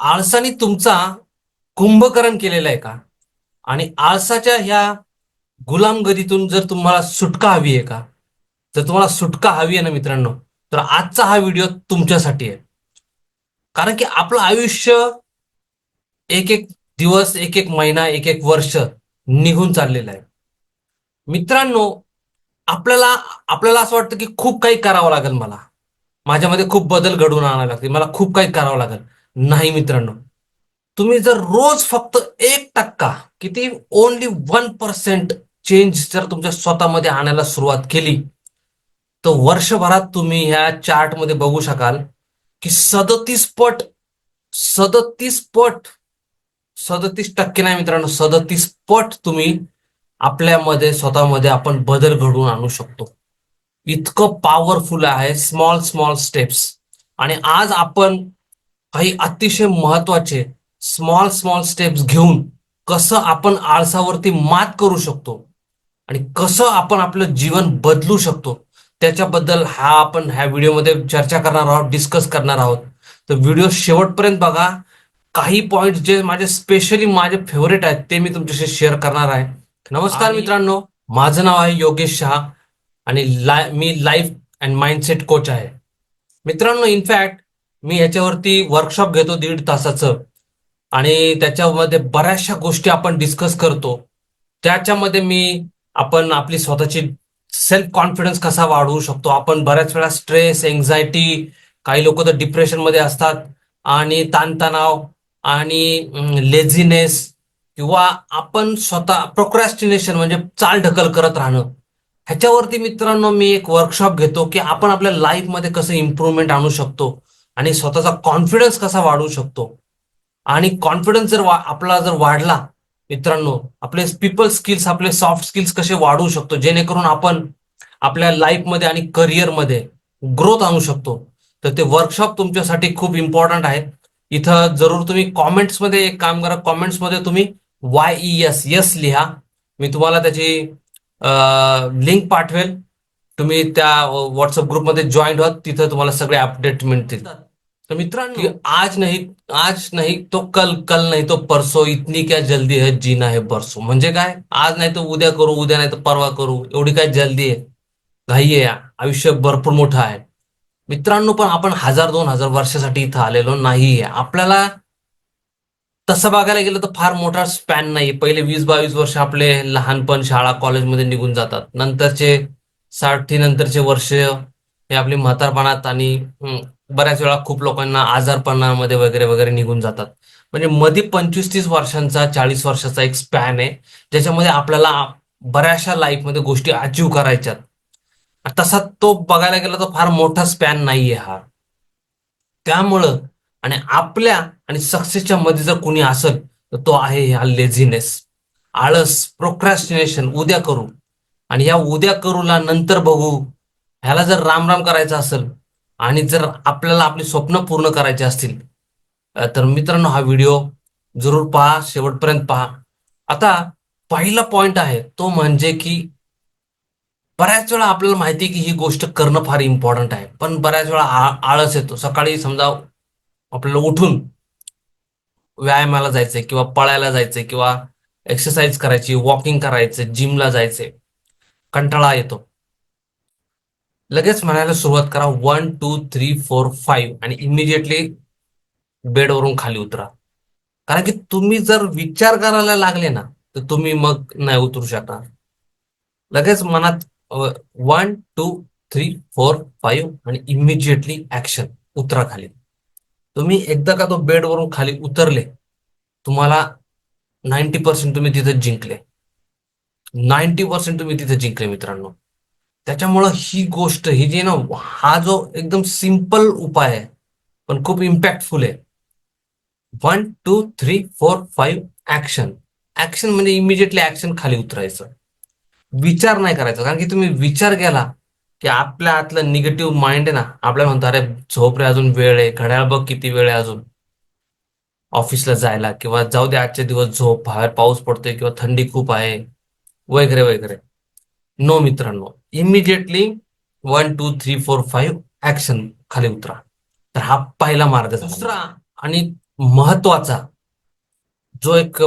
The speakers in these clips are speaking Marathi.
आळसाने तुमचा कुंभकरण केलेला आहे का? आणि आळसाच्या ह्या गुलामगिरीतून जर तुम्हाला सुटका हवी आहे का? जर तुम्हाला सुटका हवी आहे ना मित्रांनो तर आजचा हा व्हिडिओ तुमच्यासाठी आहे. कारण की आपलं आयुष्य एक एक दिवस एक एक महिना एक एक वर्ष निघून चाललेलं आहे. मित्रांनो आपल्याला आपल्याला असं वाटतं की खूप काही करावं लागेल मला. माझ्यामध्ये खूप बदल घडवून आणावे लागतील. मला खूप काही करावं लागेल. नाही मित्रांनो. तुम्ही जर रोज फक्त एक टक्का किती? ओनली वन पर्सेंट चेंज जर तुमच्या स्वतःमध्ये आणायला सुरुवात केली तर वर्षभरात तुम्ही ह्या चार्टमध्ये बघू शकाल की सदतीस पट सदतीस पट सदतीस टक्के नाही मित्रांनो सदतीस पट तुम्ही आपल्यामध्ये स्वतःमध्ये आपण बदल घडवून आणू शकतो. इतकं पॉवरफुल आहे स्मॉल स्मॉल स्टेप्स आणि आज आपण काही अतिशय महत्त्वाचे स्मॉल स्मॉल स्टेप्स घेऊन कसं आपण आळसावरती मात करू शकतो आणि कसं आपण आपलं जीवन बदलू शकतो त्याच्याबद्दल हा आपण ह्या व्हिडिओमध्ये चर्चा करणार आहोत डिस्कस करणार आहोत. तर व्हिडिओ शेवटपर्यंत बघा. काही पॉइंट जे माझे स्पेशली माझे फेवरेट आहेत ते मी तुमच्याशी शेअर करणार आहे. नमस्कार मित्रांनो. माझं नाव आहे योगेश शहा आणि ला- मी लाईफ अँड माइंडसेट कोच आहे. मित्रांनो इनफॅक्ट मी याच्यावरती वर्कशॉप घेतो दीड तासाचं. आणि त्याच्यामध्ये बऱ्याचशा गोष्टी आपण डिस्कस करतो. त्याच्यामध्ये मी आपण आपली स्वतःची सेल्फ कॉन्फिडन्स कसा वाढवू शकतो? आपण बऱ्याच वेळा स्ट्रेस एन्झायटी काही लोक तर डिप्रेशनमध्ये असतात. आणि ताणतणाव आणि लेझीनेस किंवा आपण स्वतः प्रोक्रॅस्टिनेशन म्हणजे चाल ढकल करत राहणं. ह्याच्यावरती मित्रांनो मी एक वर्कशॉप घेतो की आपण आपल्या लाईफमध्ये कसं इम्प्रूव्हमेंट आणू शकतो? आणि स्वतःचा कॉन्फिडन्स कसा वाढवू शकतो? आणि कॉन्फिडन्स जर आपला जर वाढला मित्रांनो आपले पीपल स्किल्स आपले सॉफ्ट स्किल्स कसे वाढवू शकतो? जेणेकरून आपण आपल्या लाईफमध्ये आणि करिअरमध्ये ग्रोथ आणू शकतो. तर ते वर्कशॉप तुमच्यासाठी खूप इम्पॉर्टंट आहे इथं जरूर तुम्ही कॉमेंट्समध्ये एक काम करा. कॉमेंट्समध्ये तुम्ही वाय ई एस यस लिहा. मी तुम्हाला त्याची लिंक पाठवेल. तुम्ही त्या व्हॉट्सअप ग्रुपमध्ये जॉईन व्हा. तिथं तुम्हाला सगळे अपडेट मिळतील. तर मित्रांनो आज नाही आज नाही तो कल कल नाही तो परसो इतनी काय जल्दी है जीना है बरसो म्हणजे काय? आज नाही तर उद्या करू उद्या नाही तर परवा करू. एवढी काय जल्दी आहे? घाई आहे आयुष्य भरपूर मोठं आहे. मित्रांनो पण आपण हजार दोन हजार वर्षासाठी इथं आलेलो नाहीये आपल्याला तसं बघायला गेलं तर फार मोठा स्पॅन नाही पहिले वीस बावीस वर्ष आपले लहानपण शाळा कॉलेजमध्ये निघून जातात. नंतरचे साठी नंतरचे वर्ष हे आपली म्हातारपणात आणि बऱ्याच वेळा खूप लोकांना आजारपणामध्ये वगैरे वगैरे निघून जातात. म्हणजे मध्ये पंचवीस तीस वर्षांचा चाळीस वर्षाचा एक स्पॅन आहे ज्याच्यामध्ये आपल्याला बऱ्याचशा लाईफमध्ये गोष्टी अचीव करायच्यात. तसा तो बघायला गेला तर फार मोठा स्पॅन नाहीये हा. त्यामुळं आणि आपल्या आणि सक्सेसच्या मध्ये जर कुणी असेल तर तो आहे हा लेझीनेस आळस प्रोक्रॅस्टिनेशन उद्या करू. आणि या उद्या करूला नंतर बघू. ह्याला जर राम राम करायचं असेल आणि जर आपल्याला आपली स्वप्न पूर्ण करायची असतील तर मित्रांनो हा व्हिडिओ जरूर पहा शेवटपर्यंत पहा. आता पहिला पॉइंट आहे तो म्हणजे की बऱ्याच वेळा आपल्याला माहिती आहे की ही गोष्ट करणं फार इम्पॉर्टंट आहे. पण बऱ्याच वेळा आळस येतो. सकाळी समजा आपल्याला उठून व्यायामाला जायचंय किंवा पळायला जायचंय किंवा एक्सरसाइज करायची वॉकिंग करायचं जिमला जायचंय कंटाळा येतो. लगेच म्हणायला सुरुवात करा. One two three four five आणि इमिजिएटली बेडवरून खाली उतरा. कारण की तुम्ही जर विचार करायला लागले ना तर तुम्ही मग नाही उतरू शकणार. लगेच मनात one two three four five आणि इमिजिएटली ऍक्शन उतरा खाली. तुम्ही एकदा का तो बेडवरून खाली उतरले तुम्हाला नाईन्टी पर्सेंट तुम्ही तिथे जिंकले. नाईन्टी पर्सेंट तुम्ही तिथे जिंकले मित्रांनो. त्याच्यामुळं ही गोष्ट ही जी ना हा जो एकदम सिंपल उपाय आहे पण खूप इम्पॅक्टफुल आहे. One two three four five action action म्हणजे इमिजिएटली ऍक्शन खाली उतरायचं. विचार नाही करायचा. कारण की तुम्ही विचार केला की आपल्या आतलं निगेटिव्ह माइंड आहे ना आपल्याला म्हणतो अरे झोप रे अजून वेळ आहे. घड्याळ बघ किती वेळ आहे अजून. ऑफिसला जायला किंवा जाऊ दे आजचे दिवस झोप बाहेर पाऊस पडतोय किंवा थंडी खूप आहे वगैरे वगैरे. नो मित्रांनो immediately one two three four five action खाली उतरा. तर हा पहिला मार्ग. दुसरा. आणि महत्त्वाचा जो एक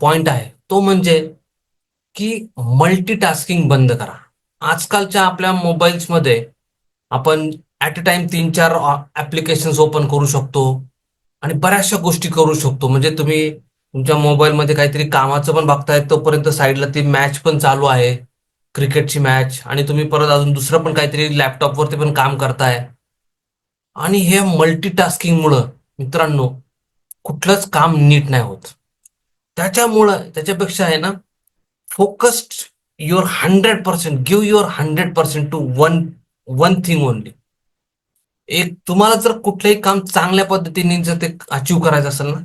पॉइंट आहे तो म्हणजे की मल्टीटास्किंग बंद करा. आजकालच्या आपल्या मोबाईल्समध्ये आपण ऍट अ टाइम तीन चार ऍप्लिकेशन्स ओपन करू शकतो आणि बऱ्याचशा गोष्टी करू शकतो. म्हणजे तुम्ही तुमच्या मोबाईलमध्ये काहीतरी कामाचं पण बघताय तोपर्यंत साईडला ती मॅच पण चालू आहे. क्रिकेटची मॅच आणि तुम्ही परत अजून दुसरं पण काहीतरी लॅपटॉपवरती पण काम करताय. आणि हे मल्टीटास्किंगमुळं मित्रांनो कुठलंच काम नीट नाही होत. त्याच्यामुळं त्याच्यापेक्षा आहे ना focused your hundred percent give your hundred percent to one one thing only एक तुम्हाला जर कुठलंही काम चांगल्या पद्धतीने जर ते अचीव करायचं असेल ना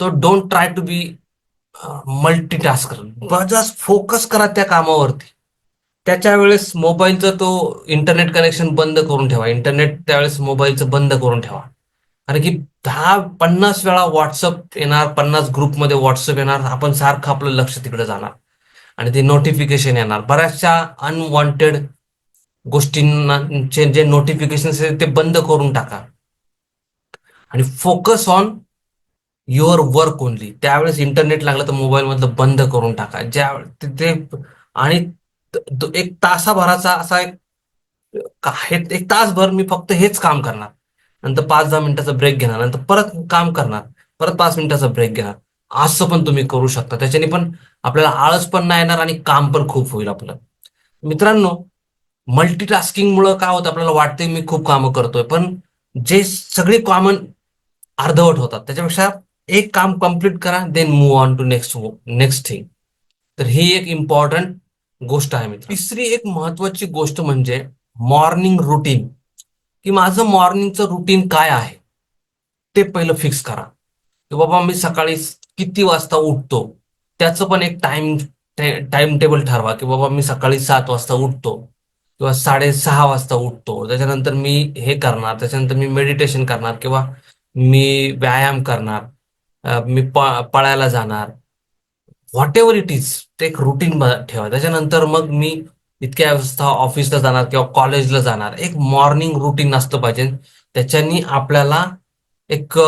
तर don't try to be multitasker just focus करा त्या कामावरती. त्याच्या वेळेस मोबाईलचा तो इंटरनेट कनेक्शन बंद करून ठेवा. इंटरनेट त्यावेळेस मोबाईलचं बंद करून ठेवा. कारण की दहा पन्नास वेळा व्हॉट्सअप येणार पन्नास ग्रुपमध्ये व्हॉट्सअप येणार आपण सारखं आपलं लक्ष तिकडे जाणार. आणि ते नोटिफिकेशन येणार. बऱ्याचशा अनवॉन्टेड गोष्टींचे जे नोटिफिकेशन ते बंद करून टाका. आणि focus on your work only. त्यावेळेस इंटरनेट लागलं तर मोबाईल मधलं बंद करून टाका. ज्या ते आणि एक तासाभराचा असा एक एक तासभर मी फक्त हेच काम करणार. नंतर पाच दहा मिनिटाचा ब्रेक घेणार. नंतर परत काम करणार. परत पाच मिनिटाचा ब्रेक घेणार. असं पण तुम्ही करू शकता. त्याच्याने पण आपल्याला आळस पण नाही येणार आणि काम पण खूप होईल आपलं. मित्रांनो मल्टीटास्किंगमुळं काय होतं? आपल्याला वाटते मी खूप कामं करतोय. पण जे सगळी कॉमन अर्धवट होतात. त्याच्यापेक्षा एक काम कंप्लीट करा then move on to next next thing तर ही एक इम्पॉर्टंट गोष्ट आहे मित्र तिसरी एक महत्वाची गोष्ट म्हणजे मॉर्निंग रुटीन की माझं मॉर्निंगचं रुटीन काय आहे? ते पहिलं फिक्स करा. की बाबा मी सकाळी किती वाजता उठतो? त्याचं पण एक टाइम टाइम टेबल ठरवा. की बाबा मी सकाळी सात वाजता उठतो किंवा साडेसहा वाजता उठतो. त्याच्यानंतर मी हे करणार. त्याच्यानंतर मी मेडिटेशन करणार किंवा मी व्यायाम करणार. मी पळायला जाणार. व्हॉट एव्हर इट इज ते एक रुटीन ठेवा. त्याच्यानंतर मग मी इतक्या वाजता ऑफिसला जाणार किंवा कॉलेजला जाणार. एक मॉर्निंग रुटीन असतं पाहिजे. त्याच्यानी आपल्याला एक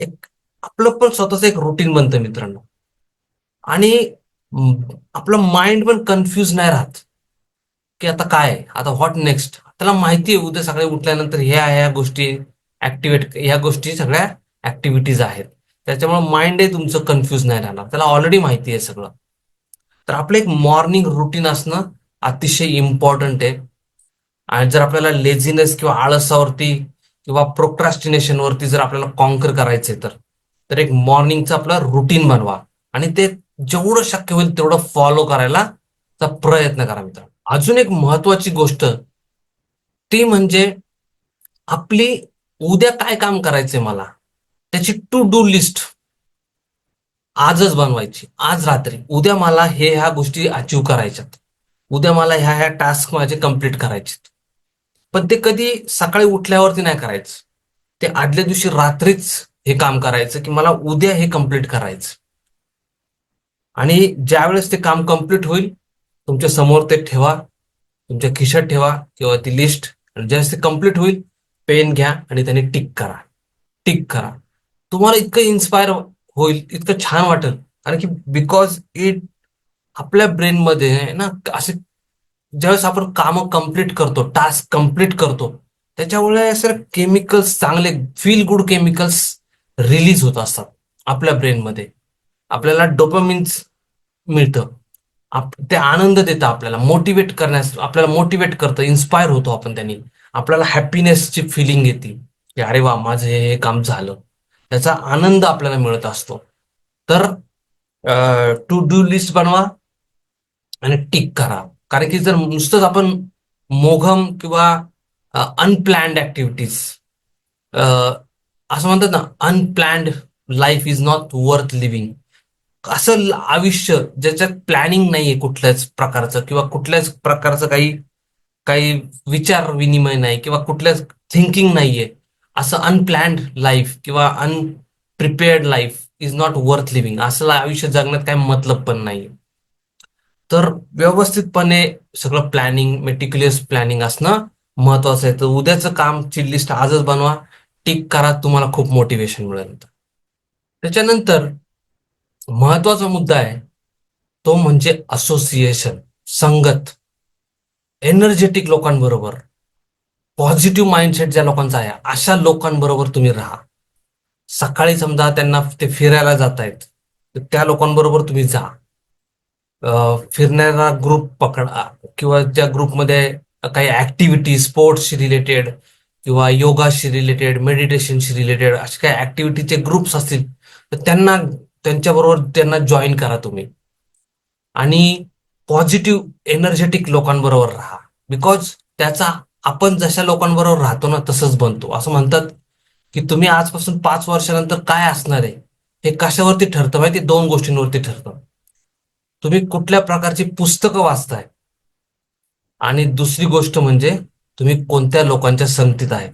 एक आपलं पण स्वतःच एक रुटीन बनतं मित्रांनो. आणि आपलं माइंड पण कन्फ्युज नाही राहत. की आता काय? आता व्हॉट नेक्स्ट त्याला माहिती आहे उद्या सकाळी उठल्यानंतर ह्या ह्या गोष्टी ऍक्टिवेट ह्या गोष्टी सगळ्या ऍक्टिव्हिटीज आहेत. त्याच्यामुळे माइंडही तुमचं कन्फ्युज नाही राहणार. त्याला ऑलरेडी माहिती आहे सगळं. तर आपलं एक मॉर्निंग रुटीन असणं अतिशय इम्पॉर्टंट आहे. आणि जर आपल्याला लेझीनेस किंवा आळसावरती किंवा प्रोक्रास्टिनेशनवरती जर आपल्याला कॉन्कर करायचे तर तर एक मॉर्निंगचं आपलं रुटीन बनवा. आणि ते जेवढं शक्य होईल तेवढं फॉलो करायला प्रयत्न करा मित्र अजून एक महत्वाची गोष्ट ती म्हणजे आपली उद्या काय काम करायचंय मला? त्याची टू डू लिस्ट आजच बनवायची. आज रात्री. उद्या मला हे ह्या गोष्टी अचीव करायच्यात. उद्या मला ह्या ह्या टास्क माझे कंप्लीट करायचे पण ते कधी सकाळी उठल्यावरती नाही करायचं. ते आदल्या दिवशी रात्रीच हे काम करायचं की मला उद्या हे कंप्लीट करायचं. आणि ज्यावेळेस ते काम कंप्लीट होईल तुमच्यासमोर ते ठेवा तुमच्या खिशात ठेवा किंवा ती लिस्ट ज्यावेळेस ते कंप्लीट होईल पेन घ्या आणि त्याने टिक करा. टिक करा. तुम्हाला इतकं इन्स्पायर होईल इतकं छान वाटेल. कारण की बिकॉज इट आपल्या ब्रेनमध्ये ना असे ज्यावेळेस आपण कामं कंप्लीट करतो टास्क कंप्लीट करतो त्याच्यामुळे सर केमिकल्स चांगले फील गुड केमिकल्स रिलीज होत असतात आपल्या ब्रेनमध्ये आपल्याला डोपमिन्स मिळतं. ते आनंद देतं आपल्याला मोटिवेट करण्यास आपल्याला मोटिवेट करतं इन्स्पायर होतो आपण त्यांनी. आपल्याला हॅपीनेसची फिलिंग येते. की अरे वा माझं हे काम झालं. त्याचा आनंद आपल्याला मिळत असतो. तर टू डू लिस्ट बनवा आणि टिक करा. कारण की जर नुसतंच आपण मोघम किंवा अनप्लॅन्ड ऍक्टिव्हिटीज असं म्हणतात ना unplanned life is not worth living असं आयुष्य ज्याच्यात प्लॅनिंग नाहीये कुठल्याच प्रकारचं किंवा कुठल्याच प्रकारचं काही काही विचार विनिमय नाही किंवा कुठल्याच थिंकिंग नाहीये असं अनप्लॅन्ड लाईफ किंवा unprepared life is not worth living असं आयुष्य जगण्यात काही मतलब पण नाही तर व्यवस्थितपणे सगळं प्लॅनिंग मेटिक्युलियस प्लॅनिंग असणं महत्वाचं आहे. तर उद्याचं कामची लिस्ट आजच बनवा. टिक करा तुम्हाला खूप मोटिवेशन मिळेल. त्याच्यानंतर महत्त्वाचा मुद्दा आहे तो म्हणजे असोसिएशन संगत. एनर्जेटिक लोकांबरोबर पॉझिटिव्ह माइंडसेट ज्या लोकांचा आहे अशा लोकांबरोबर तुम्ही राहा. सकाळी समजा त्यांना ते फिरायला जात आहेत तर त्या लोकांबरोबर तुम्ही जा. फिरणारा ग्रुप पकडा किंवा त्या ग्रुपमध्ये काही ऍक्टिव्हिटी स्पोर्ट्सशी रिलेटेड किंवा योगाशी रिलेटेड मेडिटेशनशी रिलेटेड असे काही ऍक्टिव्हिटीचे ग्रुप्स असतील तर त्यांना त्यांच्याबरोबर त्यांना जॉईन करा तुम्ही. आणि पॉझिटिव्ह एनर्जेटिक लोकांबरोबर राहा. बिकॉज त्याचा आपण जशा लोकांबरोबर राहतो ना तसंच बनतो. असं म्हणतात की तुम्ही आजपासून पाच वर्षानंतर काय असणार आहे हे कशावरती ठरतं? माहिती दोन गोष्टींवरती ठरतं. तुम्ही कुठल्या प्रकारची पुस्तकं वाचताय? आणि दुसरी गोष्ट म्हणजे तुम्ही कोणत्या लोकांच्या संगतीत आहे?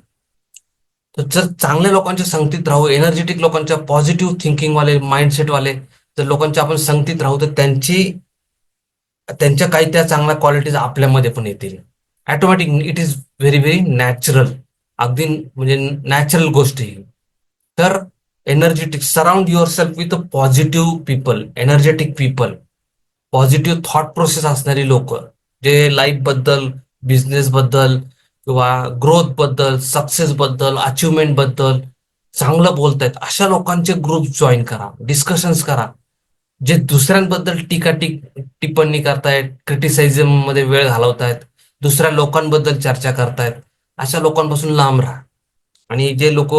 तर जर चांगल्या लोकांच्या संगतीत राहू एनर्जेटिक लोकांच्या पॉझिटिव्ह थिंकिंग वाले माइंडसेट वाले जर लोकांच्या आपण संगतीत राहू तर त्यांची त्यांच्या काही त्या चांगल्या क्वालिटीज आपल्यामध्ये पण येतील. Automatic it is very very natural. अगदी म्हणजे नॅचरल गोष्ट. ही तर energetic surround yourself with positive people energetic people. Positive thought process असणारी लोक जे लाईफबद्दल बिझनेस बद्दल किंवा ग्रोथबद्दल सक्सेस बद्दल अचिव्हमेंटबद्दल चांगलं बोलतायत अशा लोकांचे ग्रुप जॉईन करा डिस्कशन्स करा. जे दुसऱ्यांबद्दल टीका टिक टिप्पणी करतायत क्रिटिसाइझममध्ये वेळ घालवतायत दुसऱ्या लोकांबद्दल चर्चा करतायत. अशा लोकांपासून लांब राहा. आणि जे लोक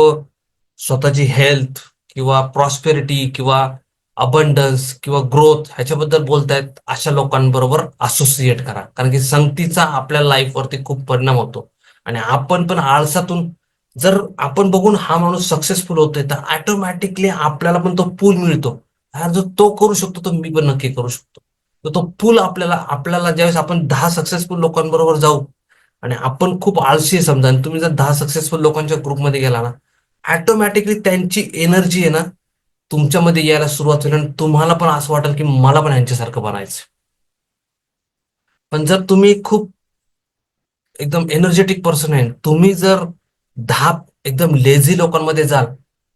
स्वतःची हेल्थ किंवा प्रॉस्पेरिटी किंवा अबंडन्स किंवा ग्रोथ ह्याच्याबद्दल बोलतायत अशा लोकांबरोबर असोसिएट करा. कारण की संगतीचा आपल्या लाईफवरती खूप परिणाम होतो. आणि आपण पण आळसातून जर आपण बघून हा माणूस सक्सेसफुल होतोय तर ऑटोमॅटिकली आपल्याला पण तो पूल मिळतो. हा तो करू शकतो तो मी पण नक्की करू शकतो. तर तो पूल आपल्याला आपल्याला ज्यावेळेस आपण दहा सक्सेसफुल लोकांबरोबर जाऊ आणि आपण खूप आळशी समजा आणि तुम्ही जर दहा सक्सेसफुल लोकांच्या ग्रुपमध्ये गेला ना ऑटोमॅटिकली त्यांची एनर्जी आहे ना तुमच्यामध्ये यायला सुरुवात होईल आणि तुम्हाला पण असं वाटेल की मला पण यांच्यासारखं बनायचं पण जर तुम्ही खूप एकदम एनर्जेटिक पर्सन आहे तुम्ही जर दहा एकदम लेझी लोकांमध्ये जाल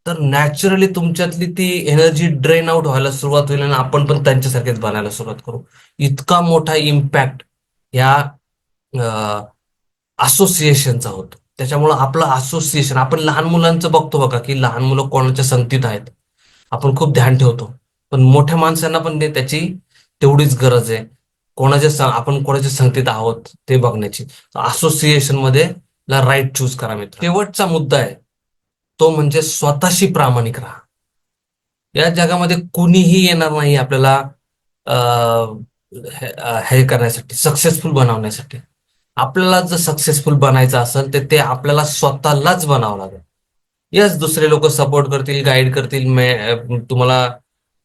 तर नॅचरली तुमच्यातली ती एनर्जी ड्रेन आउट व्हायला सुरुवात होईल आणि आपण पण त्यांच्यासारखेच बनायला सुरुवात करू. इतका मोठा इम्पॅक्ट या असोसिएशनचा होतो. त्याच्यामुळं आपलं असोसिएशन आपण लहान मुलांचं बघतो बघा की लहान मुलं कोणाच्या संगतीत आहेत. आपण खूप ध्यान ठेवतो. पण मोठ्या माणसांना पण त्याची तेवढीच गरज आहे. कोणाच्या आपण कोणाच्या संगतीत आहोत ते बघण्याची. असोसिएशनमध्ये ला राईट चूज करा मित्र शेवटचा मुद्दा आहे. तो म्हणजे स्वतःशी प्रामाणिक राहा. या जगामध्ये कुणीही येणार नाही आपल्याला हे करण्यासाठी सक्सेसफुल बनवण्यासाठी. आपल्याला जर सक्सेसफुल बनायचं असेल तर ते आपल्याला स्वतःलाच बनावं लागेल. यस दुसरे लोक सपोर्ट करतील गाईड करतील मे- तुम्हाला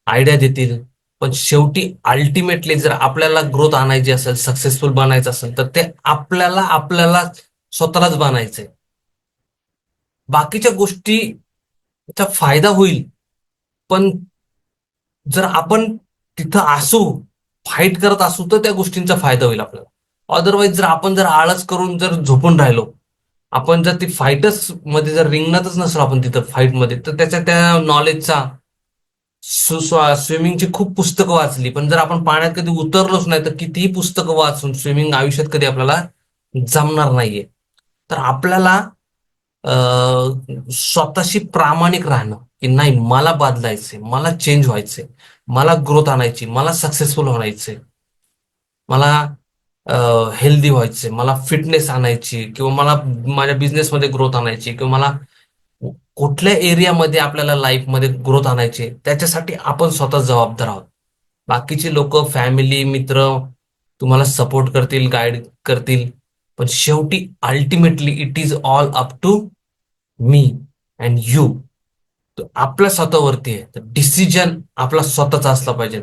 आयडिया देतील. पण शेवटी अल्टिमेटली जर आपल्याला ग्रोथ आणायची असेल सक्सेसफुल बनायचं असेल तर ते आपल्याला आपल्याला स्वतःलाच बनायचंय. बाकीच्या गोष्टीचा फायदा होईल. पण जर आपण तिथं असू फाईट करत असू तर त्या गोष्टींचा फायदा होईल आपल्याला. अदरवाईज जर आपण जर आळस करून जर झोपून राहिलो आपण जर ती फाईटच मध्ये जर रिंगणातच नसलो आपण तिथं फाईटमध्ये तर त्याच्या त्या नॉलेजचा स्विमिंगची खूप पुस्तकं वाचली. पण जर आपण पाण्यात कधी उतरलोच नाही तर कितीही पुस्तकं वाचून स्विमिंग आयुष्यात कधी आपल्याला जमणार नाहीये. तर आपल्याला स्वतःशी प्रामाणिक राहणं की नाही मला बदलायचंय मला चेंज व्हायचंय मला ग्रोथ आणायची मला सक्सेसफुल व्हायचंय मला हेल्दी व्हायचंय मला फिटनेस आणायची किंवा मला माझ्या बिझनेसमध्ये ग्रोथ आणायची किंवा मला कुठल्या एरियामध्ये आपल्याला लाईफमध्ये ग्रोथ आणायची त्याच्यासाठी आपण स्वतः जबाबदार आहोत. बाकीचे लोक फॅमिली मित्र तुम्हाला सपोर्ट करतील गाईड करतील. पण शेवटी ultimately it is all up to me and you आपल्या स्वतःवरती आहे. तर डिसिजन आपला स्वतःचा असला पाहिजे.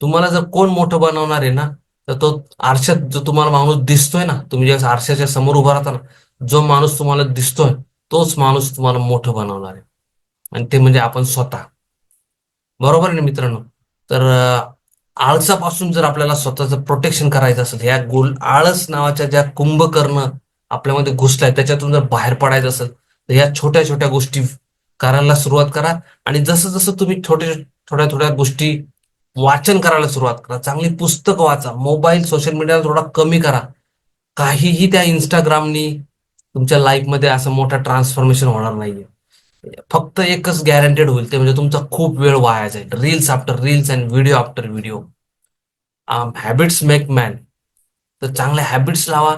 तुम्हाला जर कोण मोठं बनवणार आहे ना तर तो आरशात जो तुम्हाला माणूस दिसतोय ना तुम्ही ज्या आरशाच्या समोर उभा राहता ना जो माणूस तुम्हाला दिसतोय तोच माणूस तुम्हाला मोठं बनवणार आहे. आणि ते म्हणजे आपण स्वतः. बरोबर आहे ना मित्रांनो? तर आळसापासून जर आपल्याला स्वतःचं प्रोटेक्शन करायचं असेल ह्या गोल आळस नावाच्या ज्या कुंभकर्ण आपल्यामध्ये घुसलाय त्याच्यातून जर बाहेर पडायचं असेल तर या छोट्या छोट्या गोष्टी करायला सुरुवात करा. आणि जसं जसं तुम्ही छोट्या थोड्या थोड्या गोष्टी वाचन करायला सुरुवात करा. चांगली पुस्तक वाचा. मोबाईल सोशल मीडियाला थोडा कमी करा. काहीही त्या इंस्टाग्रामनी तुमच्या लाईफमध्ये असं मोठं ट्रान्सफॉर्मेशन होणार नाहीये. फक्त एकच गॅरंटेड होईल ते म्हणजे तुमचा खूप वेळ वाया जाईल. Reels after reels and video after video habits make man तर चांगल्या हॅबिट्स लावा.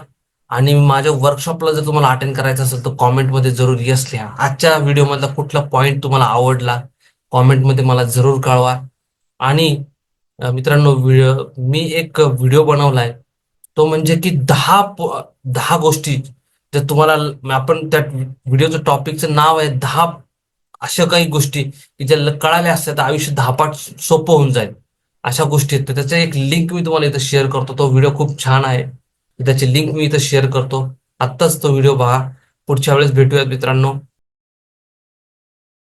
आणि माझ्या वर्कशॉपला जर तुम्हाला अटेंड करायचं असेल तर कॉमेंटमध्ये जरूर यस लिहा. आजच्या व्हिडिओमधला कुठला पॉईंट तुम्हाला आवडला कॉमेंटमध्ये मला जरूर कळवा. आणि मित्रांनो व्हिडिओ मी एक व्हिडिओ बनवलाय. तो म्हणजे की दहा दहा गोष्टी जर तुम्हाला आपण त्या व्हिडिओचं टॉपिकचं नाव आहे दहा अशा काही गोष्टी की ज्या कळाल्या असत्या तर आयुष्य दहा पाठ सोपं होऊन जाईल अशा गोष्टी आहेत. तर त्याचं एक लिंक मी तुम्हाला इथं शेअर करतो. तो व्हिडिओ खूप छान आहे. त्याची लिंक मी इथं शेअर करतो. आत्ताच तो व्हिडिओ बघा. पुढच्या वेळेस भेटूयात मित्रांनो.